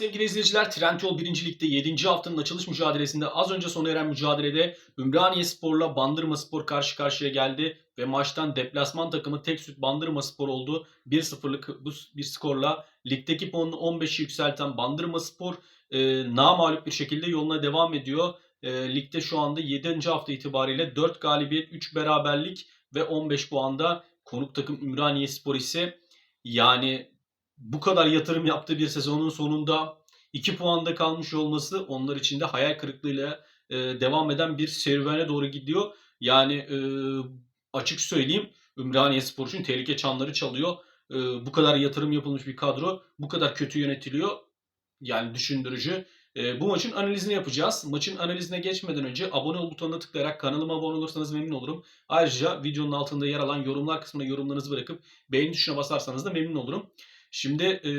Sevgili izleyiciler, Trendyol 1. Lig'de 7. haftanın açılış mücadelesinde az önce sona eren mücadelede Ümraniye Spor'la Bandırma Spor karşı karşıya geldi ve maçtan deplasman takımı tek süt Bandırma Spor oldu. 1-0'lık bu bir skorla ligdeki puanını 15'i yükselten Bandırma Spor e, namağlup bir şekilde yoluna devam ediyor. E, ligde şu anda 7. hafta itibariyle 4 galibiyet, 3 beraberlik ve 15 puanda konuk takım Ümraniye Spor ise yani bu kadar yatırım yaptığı bir sezonun sonunda 2 puanda kalmış olması onlar için de hayal kırıklığıyla e, devam eden bir serüvene doğru gidiyor. Yani e, açık söyleyeyim Ümraniye Spor için tehlike çanları çalıyor. E, bu kadar yatırım yapılmış bir kadro bu kadar kötü yönetiliyor. Yani düşündürücü. E, bu maçın analizini yapacağız. Maçın analizine geçmeden önce abone ol butonuna tıklayarak kanalıma abone olursanız memnun olurum. Ayrıca videonun altında yer alan yorumlar kısmına yorumlarınızı bırakıp beğeni tuşuna basarsanız da memnun olurum. Şimdi e,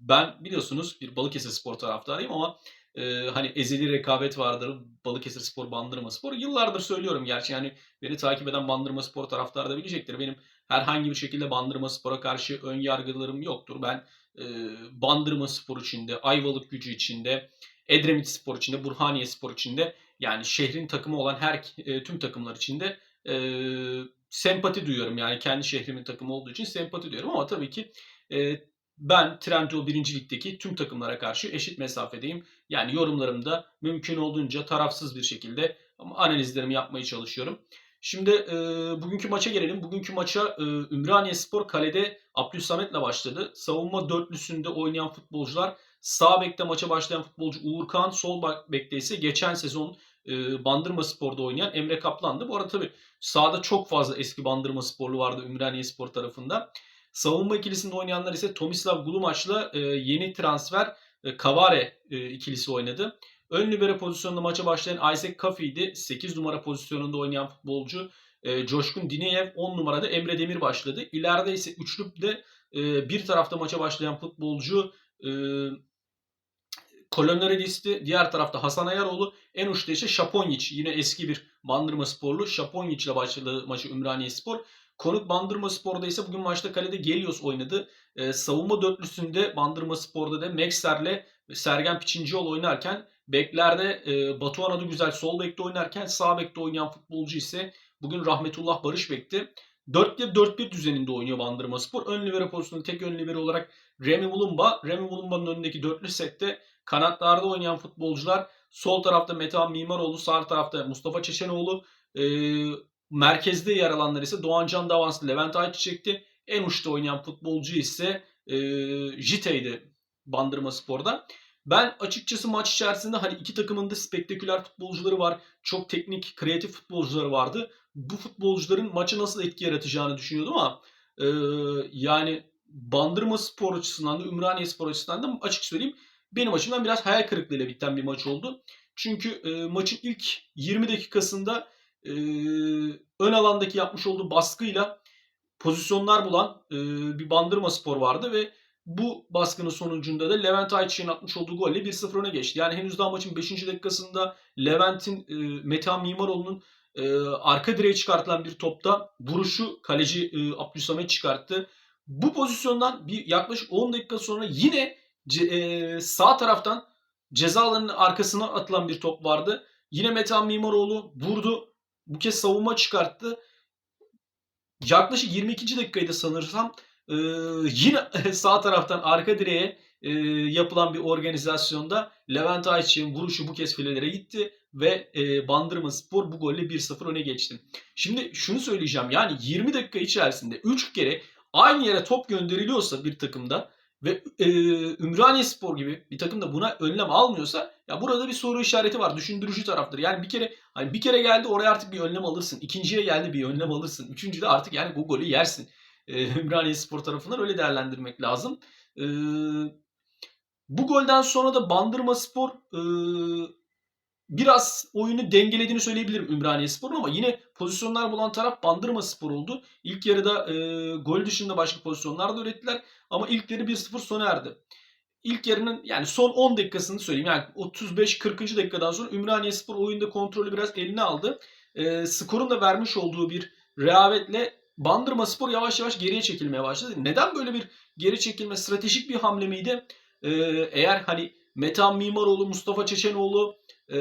ben biliyorsunuz bir Balıkesir Spor taraftarıyım ama e, hani ezeli rekabet vardır. Balıkesir Spor, Bandırma Spor. Yıllardır söylüyorum gerçi yani beni takip eden Bandırma Spor taraftarı da bilecektir. Benim herhangi bir şekilde Bandırma Spor'a karşı ön yargılarım yoktur. Ben e, Bandırma Spor içinde, Ayvalık gücü içinde, Edremit Spor içinde, Burhaniye Spor içinde yani şehrin takımı olan her e, tüm takımlar içinde e, sempati duyuyorum. Yani kendi şehrimin takımı olduğu için sempati duyuyorum ama tabii ki ben Trendyol 1. Lig'deki tüm takımlara karşı eşit mesafedeyim. Yani yorumlarımda mümkün olduğunca tarafsız bir şekilde analizlerimi yapmaya çalışıyorum. Şimdi e, bugünkü maça gelelim. Bugünkü maça e, Ümraniye Spor kalede Abdülsamet'le başladı. Savunma dörtlüsünde oynayan futbolcular sağ bekte maça başlayan futbolcu Uğur Kağan, sol bekte ise geçen sezon e, Bandırma Spor'da oynayan Emre Kaplan'dı. Bu arada tabii sahada çok fazla eski Bandırma Sporlu vardı Ümraniye Spor tarafında. Savunma ikilisinde oynayanlar ise Tomislav Gulumaç'la e, yeni transfer e, Kavare e, ikilisi oynadı. Ön libero pozisyonunda maça başlayan Isaac Kafi'ydi. 8 numara pozisyonunda oynayan futbolcu e, Coşkun Dineyev 10 numarada Emre Demir başladı. İleride ise üçlükte e, bir tarafta maça başlayan futbolcu e, Kolonelist'i, diğer tarafta Hasan Ayaroğlu, en uçta ise Şaponyiç. Yine eski bir Bandırma sporlu. Şaponyiç ile başladı maçı Ümraniye Spor. Konuk Bandırma Spor'da ise bugün maçta kalede Gelios oynadı. Ee, savunma dörtlüsünde Bandırma Spor'da da Mekser'le Sergen Piçincioğlu oynarken beklerde e, Batuhan Adı Güzel sol bekte oynarken sağ bekte oynayan futbolcu ise bugün Rahmetullah Barış bekti. 4-1-4-1 düzeninde oynuyor Bandırma Spor. Ön libero pozisyonunda tek ön libero olarak Remy Mulumba. Remy Mulumba'nın önündeki dörtlü sette kanatlarda oynayan futbolcular sol tarafta Metehan Mimaroğlu, sağ tarafta Mustafa Çeşenoğlu. E, merkezde yer alanlar ise Doğancan Davanslı, Levent Ayçiçek'ti. En uçta oynayan futbolcu ise e, Jite'ydi Bandırma Spor'da. Ben açıkçası maç içerisinde hani iki takımın da spektaküler futbolcuları var. Çok teknik, kreatif futbolcuları vardı. Bu futbolcuların maçı nasıl etki yaratacağını düşünüyordum ama e, yani Bandırma Spor açısından da Ümraniye Spor açısından da açık söyleyeyim benim açımdan biraz hayal kırıklığıyla biten bir maç oldu. Çünkü e, maçın ilk 20 dakikasında e, ön alandaki yapmış olduğu baskıyla pozisyonlar bulan e, bir Bandırma Spor vardı ve bu baskının sonucunda da Levent Ayçiçek'in atmış olduğu golle 1-0 öne geçti. Yani henüz daha maçın 5. dakikasında Levent'in e, Metehan Mimaroğlu'nun e, arka direğe çıkartılan bir topta vuruşu kaleci e, Abdülsamet çıkarttı. Bu pozisyondan bir yaklaşık 10 dakika sonra yine ce, e, sağ taraftan ceza alanının arkasına atılan bir top vardı. Yine Metehan Mimaroğlu vurdu. Bu kez savunma çıkarttı. Yaklaşık 22. dakikaydı sanırsam. Ee, yine sağ taraftan arka direğe e, yapılan bir organizasyonda Levent Ayçiçek'in vuruşu bu kez filelere gitti ve e, Bandırma Spor bu golle 1-0 öne geçti. Şimdi şunu söyleyeceğim yani 20 dakika içerisinde 3 kere aynı yere top gönderiliyorsa bir takımda ve e, Ümraniye Spor gibi bir takım da buna önlem almıyorsa ya burada bir soru işareti var. Düşündürücü taraftır. Yani bir kere hani bir kere geldi oraya artık bir önlem alırsın. İkinciye geldi bir önlem alırsın. Üçüncüde artık yani bu golü yersin. E, Ümraniye Spor tarafından öyle değerlendirmek lazım. E, bu golden sonra da Bandırma Spor biraz oyunu dengelediğini söyleyebilirim Ümraniye Spor'un ama yine pozisyonlar bulan taraf Bandırma Spor oldu. İlk yarıda e, gol dışında başka pozisyonlar da ürettiler ama ilk yarı 1-0 sona erdi. İlk yarının yani son 10 dakikasını söyleyeyim. Yani 35-40. dakikadan sonra Ümraniye Spor oyunda kontrolü biraz eline aldı. E, skorun da vermiş olduğu bir rehavetle Bandırma Spor yavaş yavaş geriye çekilmeye başladı. Neden böyle bir geri çekilme stratejik bir hamle miydi? e, eğer hani Metehan Mimaroğlu, Mustafa Çeçenoğlu, e,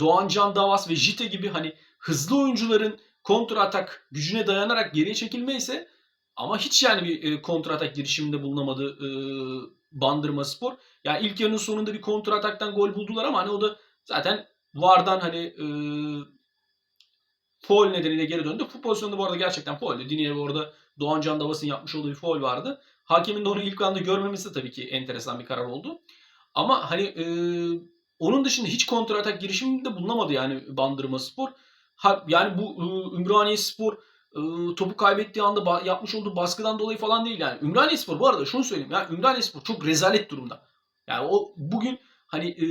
Doğan Can Davas ve Jite gibi hani hızlı oyuncuların kontra atak gücüne dayanarak geriye çekilme ise ama hiç yani bir e, kontra atak girişiminde bulunamadı e, Bandırma Spor. Yani ilk yarının sonunda bir kontra ataktan gol buldular ama hani o da zaten Vardan hani e, foul nedeniyle geri döndü. Bu pozisyonda bu arada gerçekten fauldü. Diniyev orada Doğan Can Davas'ın yapmış olduğu bir foul vardı. Hakemin de onu ilk anda görmemesi tabii ki enteresan bir karar oldu. Ama hani e, onun dışında hiç kontra atak girişiminde bulunamadı yani Bandırma Spor. Ha, yani bu e, Ümraniye Spor e, topu kaybettiği anda yapmış olduğu baskıdan dolayı falan değil yani. Ümraniye Spor bu arada şunu söyleyeyim ya Ümraniye Spor çok rezalet durumda. Yani o bugün hani e,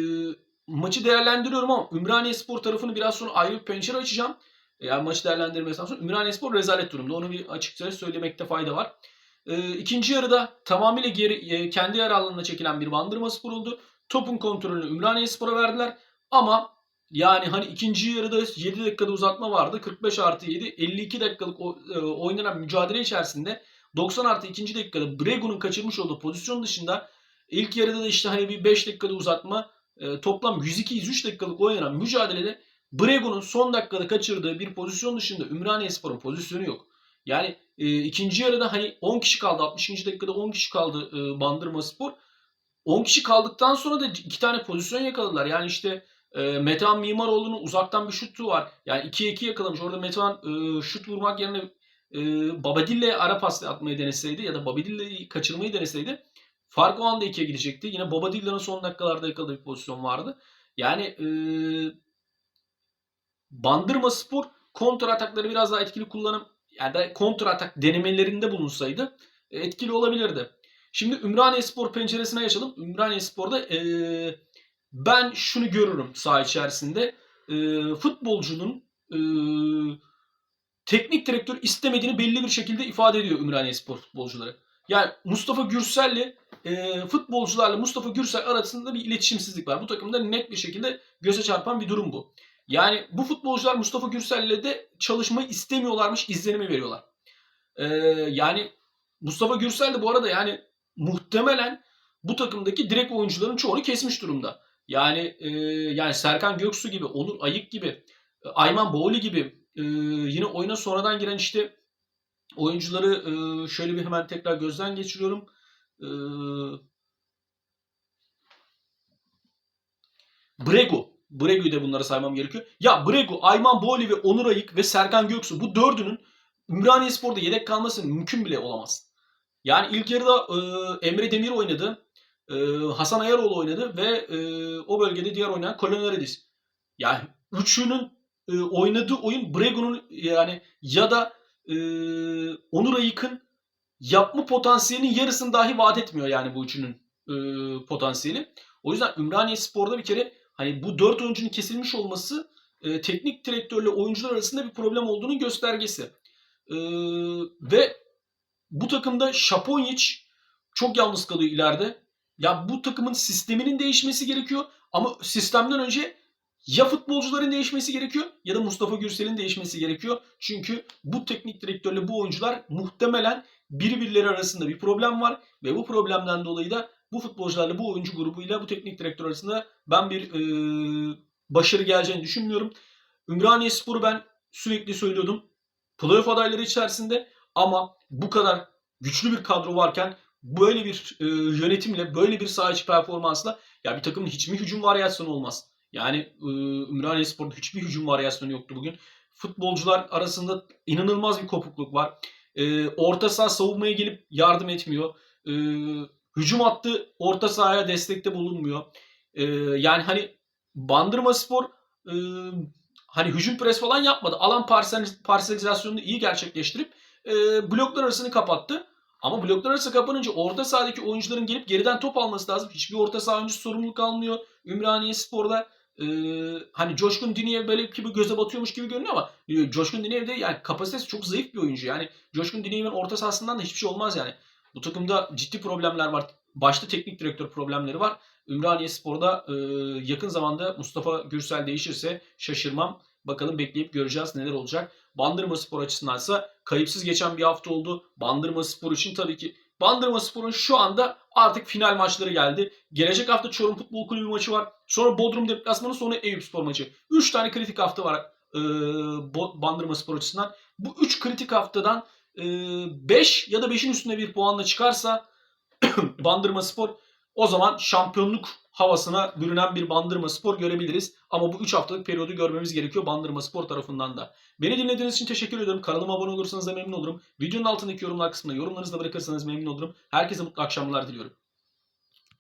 maçı değerlendiriyorum ama Ümraniye Spor tarafını biraz sonra ayrı bir pencere açacağım. Yani maçı değerlendirmesinden sonra Ümraniye Spor rezalet durumda. Onu bir açıkça söylemekte fayda var. E, ikinci yarıda tamamıyla geri, e, kendi yer alanına çekilen bir Bandırma Spor oldu. Topun kontrolünü Ümraniye Spor'a verdiler. Ama yani hani ikinci yarıda 7 dakikada uzatma vardı. 45 artı 7. 52 dakikalık e, oynanan mücadele içerisinde 90 artı 2. dakikada Bregu'nun kaçırmış olduğu pozisyon dışında ilk yarıda da işte hani bir 5 dakikada uzatma e, toplam 102-103 dakikalık oynanan mücadelede Bregu'nun son dakikada kaçırdığı bir pozisyon dışında Ümraniye Spor'un pozisyonu yok. Yani e, ikinci yarıda hani 10 kişi kaldı. 60. dakikada 10 kişi kaldı e, Bandırma Spor. 10 kişi kaldıktan sonra da iki tane pozisyon yakaladılar. Yani işte e, Metehan Mimaroğlu'nun uzaktan bir şutu var. Yani 2'ye 2 yakalamış. Orada Metehan e, şut vurmak yerine e, Babadille'ye ara pas atmayı deneseydi ya da Babadille'yi kaçırmayı deneseydi fark o anda 2'ye gidecekti. Yine Babadille'nin son dakikalarda yakaladığı bir pozisyon vardı. Yani e, Bandırma Spor kontra atakları biraz daha etkili kullanım yani da kontra atak denemelerinde bulunsaydı e, etkili olabilirdi. Şimdi Ümraniye Spor penceresine geçelim. Ümraniye Spor'da e, ben şunu görürüm saha içerisinde. E, futbolcunun e, teknik direktör istemediğini belli bir şekilde ifade ediyor Ümraniye Spor futbolcuları. Yani Mustafa Gürsel'le e, futbolcularla Mustafa Gürsel arasında bir iletişimsizlik var. Bu takımda net bir şekilde göze çarpan bir durum bu. Yani bu futbolcular Mustafa Gürsel'le de çalışmayı istemiyorlarmış izlenimi veriyorlar. E, yani Mustafa Gürsel de bu arada yani muhtemelen bu takımdaki direkt oyuncuların çoğunu kesmiş durumda. Yani e, yani Serkan Göksu gibi, Onur Ayık gibi, e, Ayman Boğli gibi e, yine oyuna sonradan giren işte oyuncuları e, şöyle bir hemen tekrar gözden geçiriyorum. E, Brego. Brego'yu da bunlara saymam gerekiyor. Ya Brego, Ayman Boğli ve Onur Ayık ve Serkan Göksu bu dördünün Ümraniye Spor'da yedek kalması mümkün bile olamaz. Yani ilk yarıda e, Emre Demir oynadı. E, Hasan Ayaroğlu oynadı ve e, o bölgede diğer oynayan Kolonyaridis. Yani üçünün e, oynadığı oyun Brego'nun yani ya da e, Onur Ayık'ın yapma potansiyelinin yarısını dahi vaat etmiyor yani bu üçünün e, potansiyeli. O yüzden Ümraniye Spor'da bir kere hani bu dört oyuncunun kesilmiş olması e, teknik direktörle oyuncular arasında bir problem olduğunun göstergesi. E, ve bu takımda Şaponyic çok yalnız kalıyor ileride. Ya bu takımın sisteminin değişmesi gerekiyor ama sistemden önce ya futbolcuların değişmesi gerekiyor ya da Mustafa Gürsel'in değişmesi gerekiyor. Çünkü bu teknik direktörle bu oyuncular muhtemelen birbirleri arasında bir problem var ve bu problemden dolayı da bu futbolcularla bu oyuncu grubuyla bu teknik direktör arasında ben bir e, başarı geleceğini düşünmüyorum. Ümraniye Spor'u ben sürekli söylüyordum. Playoff adayları içerisinde ama bu kadar güçlü bir kadro varken böyle bir e, yönetimle, böyle bir saha performansla ya bir takımın hiç mi hücum varyasyonu olmaz? Yani e, Ümraniye Spor'da hiçbir hücum varyasyonu yoktu bugün. Futbolcular arasında inanılmaz bir kopukluk var. E, orta saha savunmaya gelip yardım etmiyor. E, hücum attı orta sahaya destekte bulunmuyor. E, yani hani Bandırma Spor e, hani hücum pres falan yapmadı. Alan parsel, parselizasyonunu iyi gerçekleştirip e, bloklar arasını kapattı. Ama bloklar arası kapanınca orta sahadaki oyuncuların gelip geriden top alması lazım. Hiçbir orta saha oyuncusu sorumluluk almıyor. Ümraniye Spor'da e, hani Coşkun Dinev böyle gibi göze batıyormuş gibi görünüyor ama e, Coşkun Dinev de yani kapasitesi çok zayıf bir oyuncu. Yani Coşkun Dinev'in orta sahasından da hiçbir şey olmaz yani. Bu takımda ciddi problemler var. Başta teknik direktör problemleri var. Ümraniye Spor'da e, yakın zamanda Mustafa Gürsel değişirse şaşırmam. Bakalım bekleyip göreceğiz neler olacak. Bandırma Spor açısından ise kayıpsız geçen bir hafta oldu. Bandırma Spor için tabii ki Bandırma Spor'un şu anda artık final maçları geldi. Gelecek hafta Çorum Futbol Kulübü maçı var. Sonra Bodrum deplasmanı sonra Eyüp Spor maçı. 3 tane kritik hafta var e, Bandırma Spor açısından. Bu 3 kritik haftadan 5 ya da 5'in üstünde bir puanla çıkarsa Bandırma Spor o zaman şampiyonluk havasına bürünen bir Bandırma Spor görebiliriz. Ama bu 3 haftalık periyodu görmemiz gerekiyor Bandırma Spor tarafından da. Beni dinlediğiniz için teşekkür ediyorum. Kanalıma abone olursanız da memnun olurum. Videonun altındaki yorumlar kısmına yorumlarınızı da bırakırsanız memnun olurum. Herkese mutlu akşamlar diliyorum.